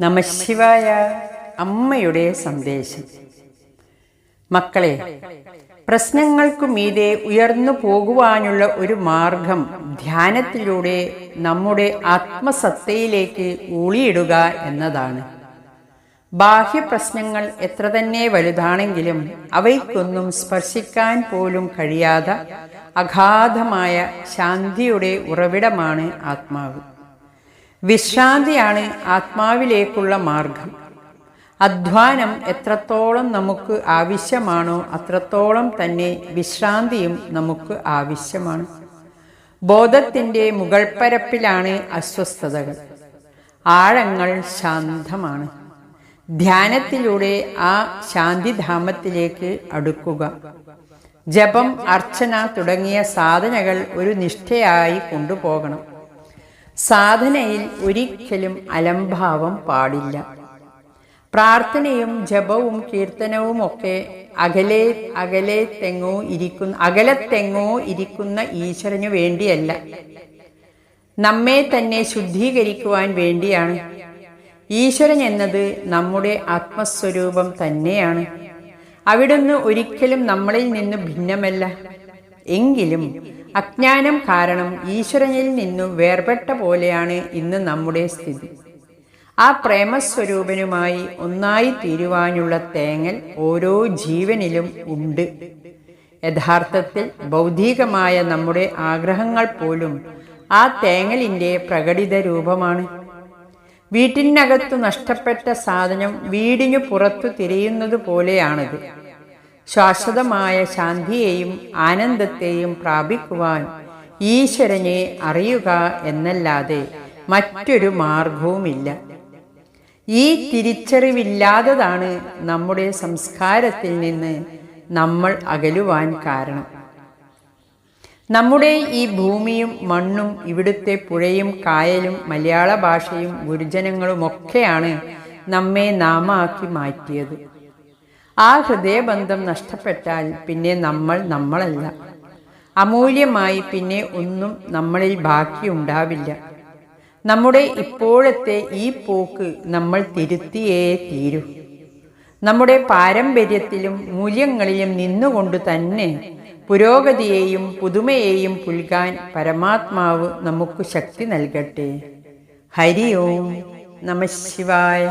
നമശിവായ അമ്മയുടെ സന്ദേശം. മക്കളെ പ്രശ്നങ്ങൾക്കു മീതെ ഉയർന്നു പോകുവാനുള്ള ഒരു മാർഗം ധ്യാനത്തിലൂടെ നമ്മുടെ ആത്മസത്തയിലേക്ക് ഊളിയിടുക എന്നതാണ്. ബാഹ്യ പ്രശ്നങ്ങൾ എത്ര തന്നെ വലുതാണെങ്കിലും അവയ്ക്കൊന്നും സ്പർശിക്കാൻ പോലും കഴിയാത്ത അഗാധമായ ശാന്തിയുടെ ഉറവിടമാണ് ആത്മാവ്. വിശ്രാന്തിയാണ് ആത്മാവിലേക്കുള്ള മാർഗം. അധ്വാനം എത്രത്തോളം നമുക്ക് ആവശ്യമാണോ അത്രത്തോളം തന്നെ വിശ്രാന്തിയും നമുക്ക് ആവശ്യമാണ്. ബോധത്തിന്റെ മുകൾപ്പരപ്പിലാണ് അസ്വസ്ഥതകൾ. ആഴങ്ങൾ ശാന്തമാണ്. ധ്യാനത്തിലൂടെ ആ ശാന്തിധാമത്തിലേക്ക് അടുക്കുക. ജപം അർച്ചന തുടങ്ങിയ സാധനകൾ ഒരു നിഷ്ഠയായി കൊണ്ടുപോകണം. സാധനയിൽ ഒരിക്കലും അലംഭാവം പാടില്ല. പ്രാർത്ഥനയും ജപവും കീർത്തനവും ഒക്കെ അകലെ അകലെ തെങ്ങോ ഇരിക്കുന്ന അകലത്തെങ്ങോ ഇരിക്കുന്ന ഈശ്വരനു വേണ്ടിയല്ല. നമ്മെ തന്നെ ശുദ്ധീകരിക്കുവാൻ വേണ്ടിയാണ്. ഈശ്വരൻ എന്നത് നമ്മുടെ ആത്മസ്വരൂപം തന്നെയാണ്. അവിടുന്ന് ഒരിക്കലും നമ്മളിൽ നിന്ന് ഭിന്നമല്ല. എങ്കിലും അജ്ഞാനം കാരണം ഈശ്വരനിൽ നിന്നും വേർപെട്ട പോലെയാണ് ഇന്ന് നമ്മുടെ സ്ഥിതി. ആ പ്രേമസ്വരൂപനുമായി ഒന്നായി തീരുവാനുള്ള തേങ്ങൽ ഓരോ ജീവനിലും ഉണ്ട്. യഥാർത്ഥത്തിൽ ഭൗതികമായ നമ്മുടെ ആഗ്രഹങ്ങൾ പോലും ആ തേങ്ങലിന്റെ പ്രകടിത രൂപമാണ്. വീട്ടിനകത്തു നഷ്ടപ്പെട്ട സാധനം വീടിനു പുറത്തു തിരിയുന്നത് പോലെയാണത്. ശാശ്വതമായ ശാന്തിയെയും ആനന്ദത്തെയും പ്രാപിക്കുവാൻ ഈശ്വരനെ അറിയുക എന്നല്ലാതെ മറ്റൊരു മാർഗവുമില്ല. ഈ തിരിച്ചറിവില്ലാത്തതാണ് നമ്മുടെ സംസ്കാരത്തിൽ നിന്ന് നമ്മൾ അകലുവാൻ കാരണം. നമ്മുടെ ഈ ഭൂമിയും മണ്ണും ഇവിടുത്തെ പുഴയും കായലും മലയാള ഭാഷയും ഗുരുജനങ്ങളുമൊക്കെയാണ് നമ്മെ നാമാക്കി മാറ്റിയത്. ആ ഹൃദയബന്ധം നഷ്ടപ്പെട്ടാൽ പിന്നെ നമ്മൾ നമ്മളല്ല. അമൂല്യമായി പിന്നെ ഒന്നും നമ്മളിൽ ബാക്കിയുണ്ടാവില്ല നമ്മുടെ ഇപ്പോഴത്തെ ഈ പോക്ക് നമ്മൾ തിരുത്തിയേ തീരൂ. നമ്മുടെ പാരമ്പര്യത്തിലും മൂല്യങ്ങളിലും നിന്നുകൊണ്ട് തന്നെ പുരോഗതിയെയും പുതുമയെയും പുൽകാൻ പരമാത്മാവ് നമുക്ക് ശക്തി നൽകട്ടെ. ഹരി ഓം നമ ശിവായ.